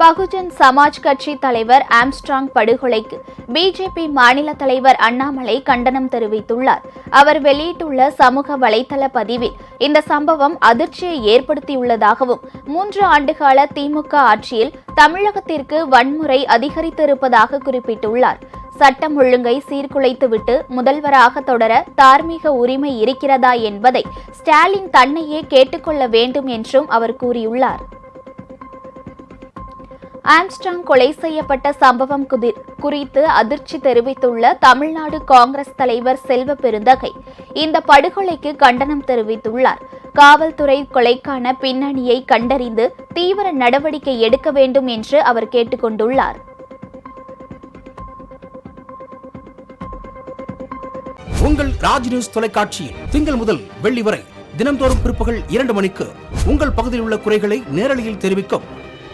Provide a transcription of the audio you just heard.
பகுஜன் சமாஜ் கட்சி தலைவர் ஆம்ஸ்ட்ராங் படுகொலைக்கு பிஜேபி மாநில தலைவர் அண்ணாமலை கண்டனம் தெரிவித்துள்ளார். அவர் வெளியிட்டுள்ள சமூக வலைதள பதிவில் இந்த சம்பவம் அதிர்ச்சியை ஏற்படுத்தியுள்ளதாகவும் மூன்று ஆண்டுகால திமுக ஆட்சியில் தமிழகத்திற்கு வன்முறை அதிகரித்திருப்பதாக குறிப்பிட்டுள்ளார். சட்டம் ஒழுங்கை சீர்குலைத்துவிட்டு முதல்வராக தொடர தார்மீக உரிமை இருக்கிறதா என்பதை ஸ்டாலின் தன்னையே கேட்டுக்கொள்ள வேண்டும் என்றும் அவர் கூறியுள்ளார். ஆம்ஸ்டாங் கொலை செய்யப்பட்ட சம்பவம் குறித்து அதிர்ச்சி தெரிவித்துள்ள தமிழ்நாடு காங்கிரஸ் தலைவர் செல்வ பெருந்தகை இந்த படுகொலைக்கு கண்டனம் தெரிவித்துள்ளார். காவல்துறை கொலைக்கான பின்னணியை கண்டறிந்து தீவிர நடவடிக்கை எடுக்க வேண்டும் என்று அவர் கேட்டுக்கொண்டுள்ளார். உங்கள் ராஜ் நியூஸ் தொலைக்காட்சியில் திங்கள் முதல் வெள்ளி வரை தினந்தோறும் பிற்பகல் இரண்டு மணிக்கு உங்கள் பகுதியில் உள்ள குறைகளை நேரலையில் தெரிவிக்கும்